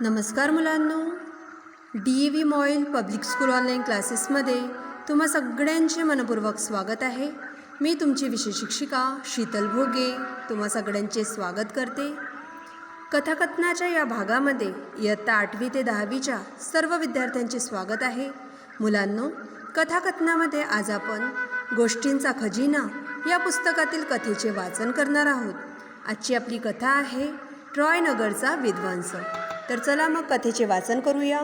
नमस्कार मुलांनो. D E V MOIL public school online क्लासेसमध्ये तुम्हा सगळ्यांचे मनपूर्वक स्वागत आहे. मी तुमची विषय शिक्षिका शीतल भोगे तुम्हा सगळ्यांचे स्वागत करते. कथाकथनाच्या या भागामध्ये इयत्ता आठवी ते दहावीच्या सर्व विद्यार्थ्यांचे स्वागत आहे. मुलांनो कथाकथनामध्ये आज आपण गोष्टींचा खजिना या पुस्तकातील कथेचे वाचन करणार आहोत. आजची आपली कथा आहे ट्रॉय नगरचा तर चला मग कथेचे वाचन करूया.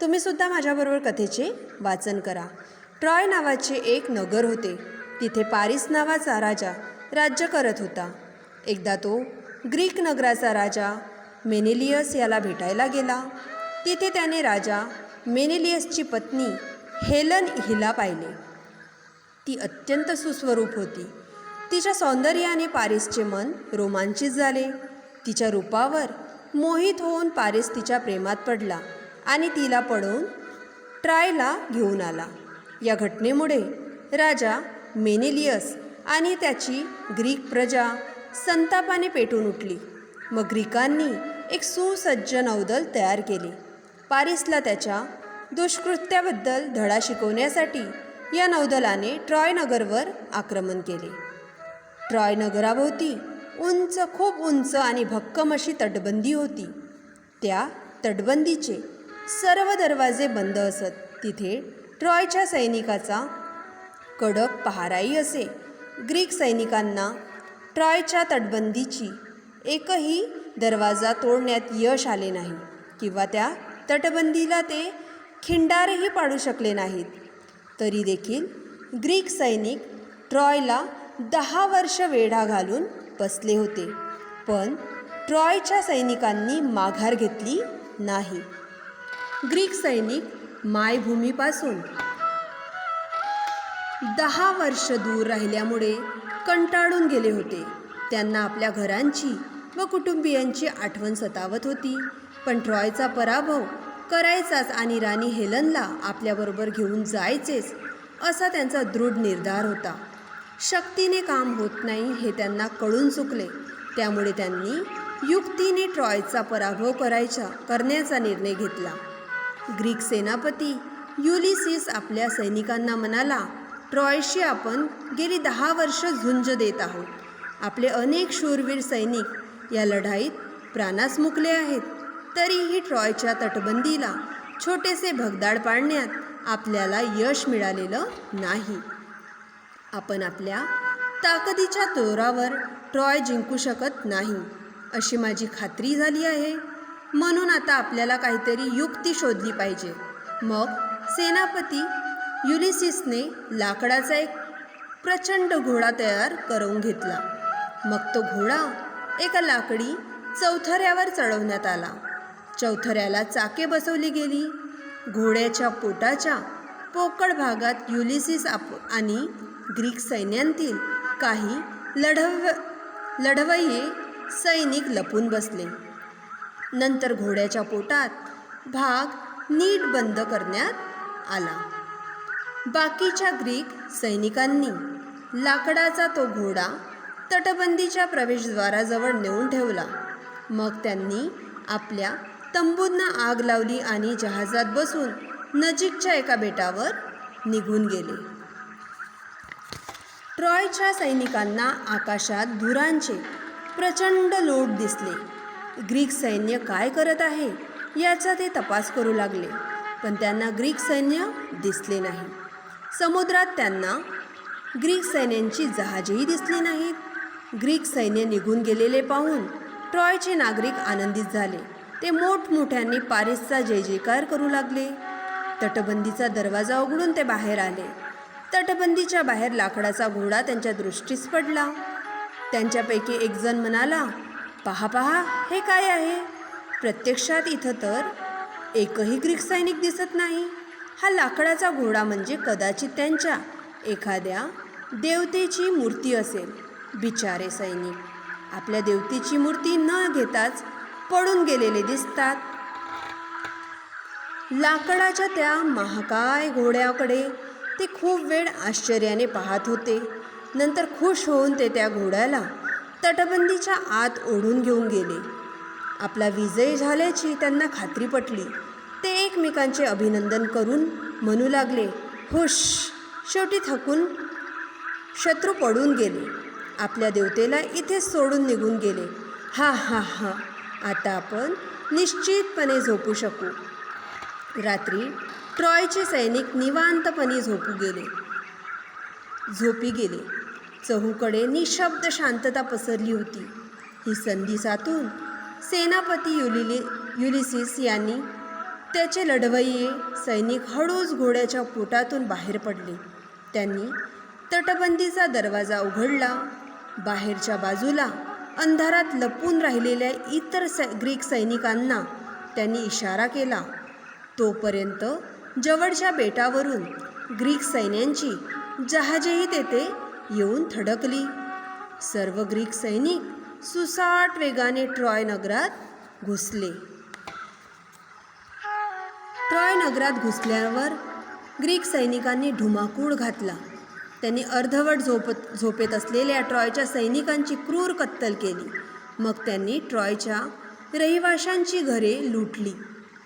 तुम्ही सुद्धा माझ्याबरोबर कथेचे वाचन करा. ट्रॉय नावाचे एक नगर होते. तिथे पारिस नावाचा राजा राज्य करत होता. एकदा तो ग्रीक नगराचा राजा मेनेलियस याला भेटायला गेला. तिथे त्याने राजा मेनेलियसची पत्नी हेलन हिला पाहिले. ती अत्यंत सुस्वरूप होती. तिच्या सौंदर्याने पारिसचे मन रोमांचित झाले. तिच्या रूपावर मोहित होऊन पारिस तिच्या प्रेमात पडला आणि तिला पडून ट्रायला घेऊन आला. या घटनेमुळे राजा मेनेलियस आणि त्याची ग्रीक प्रजा संतापाने पेटून उठली. मग ग्रीकांनी एक सुसज्ज नौदल तयार केले. पारिसला त्याच्या दुष्कृत्याबद्दल धडा शिकवण्यासाठी या नौदलाने ट्रॉय नगरवर आक्रमण केले. ट्रॉय नगराभोवती उंच खूप उंच आणि भक्कम अशी तटबंदी होती. त्या तटबंदीचे सर्व दरवाजे बंद असत. तिथे ट्रॉयच्या सैनिकाचा कडक पहाराही असे. ग्रीक सैनिकांना ट्रॉयच्या तटबंदीची एकही दरवाजा तोडण्यात यश आले नाही किंवा त्या तटबंदीला ते खिंडारही पाडू शकले नाहीत. तरी देखील ग्रीक सैनिक ट्रॉयला दहा वर्ष वेढा घालून बसले होते. पण ट्रॉयच्या सैनिकांनी माघार घेतली नाही. ग्रीक सैनिक मायभूमीपासून दहा वर्ष दूर राहिल्यामुळे कंटाळून गेले होते. त्यांना आपल्या घरांची व कुटुंबियांची आठवण सतावत होती. पण ट्रॉयचा पराभव करायचाच आणि राणी हेलनला आपल्याबरोबर घेऊन जायचेच असा त्यांचा दृढ निर्धार होता. शक्तीने काम होत नाही हे त्यांना कळून चुकले. त्यामुळे त्यांनी युक्तीने ट्रॉयचा पराभव करायचा करण्याचा निर्णय घेतला. ग्रीक सेनापती युलिसिस आपल्या सैनिकांना म्हणाला ट्रॉयशी आपण गेली दहा वर्ष झुंज देत आहोत. आपले अनेक शूरवीर सैनिक या लढाईत प्राणास मुकले आहेत. तरीही ट्रॉयच्या तटबंदीला छोटेसे भगदाड पाडण्यात आपल्याला यश मिळालेलं नाही. आपण आपल्या ताकदीच्या तोरावर ट्रॉय जिंकू शकत नाही अशी माझी खात्री झाली आहे. म्हणून आता आपल्याला काहीतरी युक्ती शोधली पाहिजे. मग सेनापती युलिसिसने लाकडाचा एक प्रचंड घोडा तयार करून घेतला. मग तो घोडा एका लाकडी चौथऱ्यावर चढवण्यात आला. चौथऱ्याला चाके बसवली गेली. घोड्याच्या पोटाच्या पोकळ भागात युलिसिस आप आणि ग्रीक सैन्यांतील काही लढव लढवय्ये सैनिक लपून बसले. नंतर घोड्याच्या पोटात भाग नीट बंद करण्यात आला. बाकीच्या ग्रीक सैनिकांनी लाकडाचा तो घोडा तटबंदीच्या प्रवेशद्वाराजवळ नेऊन ठेवला. मग त्यांनी आपल्या तंबूंना आग लावली आणि जहाजात बसून नजीकच्या एका बेटावर निघून गेले. ट्रॉयच्या सैनिकांना आकाशात धुरांचे प्रचंड लोट दिसले. ग्रीक सैन्य काय करत आहे याचा ते तपास करू लागले पण त्यांना ग्रीक सैन्य दिसले नाही. समुद्रात त्यांना ग्रीक सैन्यांची जहाजेही दिसली नाहीत. ग्रीक सैन्य निघून गेलेले पाहून ट्रॉयचे नागरिक आनंदित झाले. ते मोठमोठ्यांनी पारिसचा जय जयकार करू लागले. तटबंदीचा दरवाजा उघडून ते बाहेर आले. तटबंदीच्या बाहेर लाकडाचा घोडा त्यांच्या दृष्टीस पडला. त्यांच्यापैकी एक जण म्हणाला पहा पहा हे काय आहे? प्रत्यक्षात इथं तर एकही ग्रीक सैनिक दिसत नाही. हा लाकडाचा घोडा म्हणजे कदाचित त्यांच्या एखाद्या देवतेची मूर्ती असेल. बिचारे सैनिक आपल्या देवतेची मूर्ती न घेताच पडून गेलेले दिसतात. लाकडाच्या त्या महाकाय घोड्याकडे ते खूप वेळ आश्चर्याने पाहत होते. नंतर खुश होऊन ते त्या घोड्याला तटबंदीच्या आत ओढून घेऊन गेले. आपला विजय झाल्याची त्यांना खात्री पटली. ते एकमेकांचे अभिनंदन करून म्हणू लागले हुश शेवटी थकून शत्रू पडून गेले. आपल्या देवतेला इथेच सोडून निघून गेले. हा हा हा. आता आपण निश्चितपणे झोपू शकू. रात्री ट्रॉयचे सैनिक निवांतपणे झोपू गेले. झोपी गेले. चहूकडे निशब्द शांतता पसरली होती. ही संधी साधून सेनापती युलिली युलिसिस यांनी त्याचे लढवय्ये सैनिक हळूच घोड्याच्या पोटातून बाहेर पडले. त्यांनी तटबंदीचा दरवाजा उघडला. बाहेरच्या बाजूला अंधारात लपून राहिलेल्या इतर सै ग्रीक सैनिकांना त्यांनी इशारा केला. तोपर्यंत जवळच्या बेटावरून ग्रीक सैन्यांची जहाजेही तेथे येऊन थडकली. सर्व ग्रीक सैनिक सुसाट वेगाने ट्रॉय नगरात घुसले. ट्रॉय नगरात घुसल्यावर ग्रीक सैनिकांनी ढुमाकूळ घातला. त्यांनी अर्धवट झोपत झोपेत असलेल्या ट्रॉयच्या सैनिकांची क्रूर कत्तल केली. मग त्यांनी ट्रॉयच्या रहिवाशांची घरे लुटली.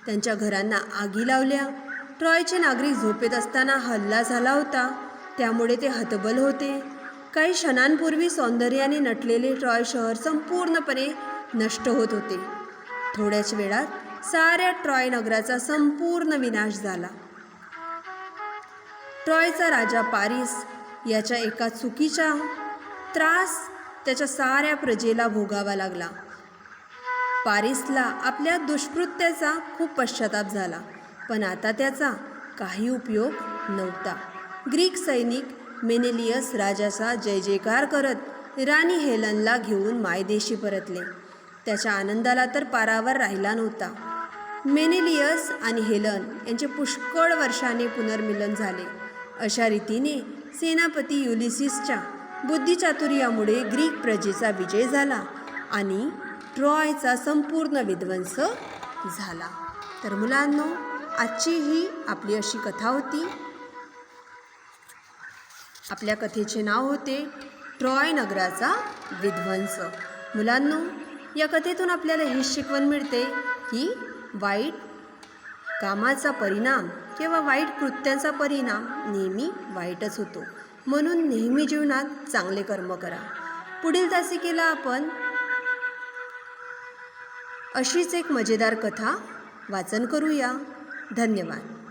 त्यांच्या घरांना आगी लावल्या. ट्रॉयचे नागरिक झोपेत असताना हल्ला झाला होता. त्यामुळे ते हतबल होते. काही क्षणांपूर्वी सौंदर्याने नटलेले ट्रॉय शहर संपूर्णपणे नष्ट होत होते. थोड्याच वेळात साऱ्या ट्रॉय नगराचा संपूर्ण विनाश झाला. ट्रॉयचा राजा पारिस याच्या एका चुकीचा त्रास त्याच्या साऱ्या प्रजेला भोगावा लागला. पारिसला आपल्या दुष्कृत्याचा खूप पश्चाताप झाला. पण आता त्याचा काही उपयोग नव्हता. ग्रीक सैनिक मेनेलियस राजाचा जय जयकार करत राणी हेलनला घेऊन मायदेशी परतले. त्याच्या आनंदाला तर पारावर राहिला नव्हता. मेनेलियस आणि हेलन यांचे पुष्कळ वर्षाने पुनर्मिलन झाले. अशा रीतीने सेनापती युलिसिसच्या बुद्धिचातुर्यामुळे ग्रीक प्रजेचा विजय झाला आणि ट्रॉयचा संपूर्ण विध्वंस झाला. तर मुलांनो आजची ही आपली अशी कथा होती. आपल्या कथेचे नाव होते ट्रॉय नगराचा विध्वंस. मुलांनो या कथेतून आपल्याला ही शिकवण मिळते की वाईट कामाचा परिणाम किंवा वाईट कृत्यांचा परिणाम नेहमी वाईटच होतो. म्हणून नेहमी जीवनात चांगले कर्म करा. पुढील तासिकेला आपण अशीच एक मजेदार कथा वाचन करूया. धन्यवाद.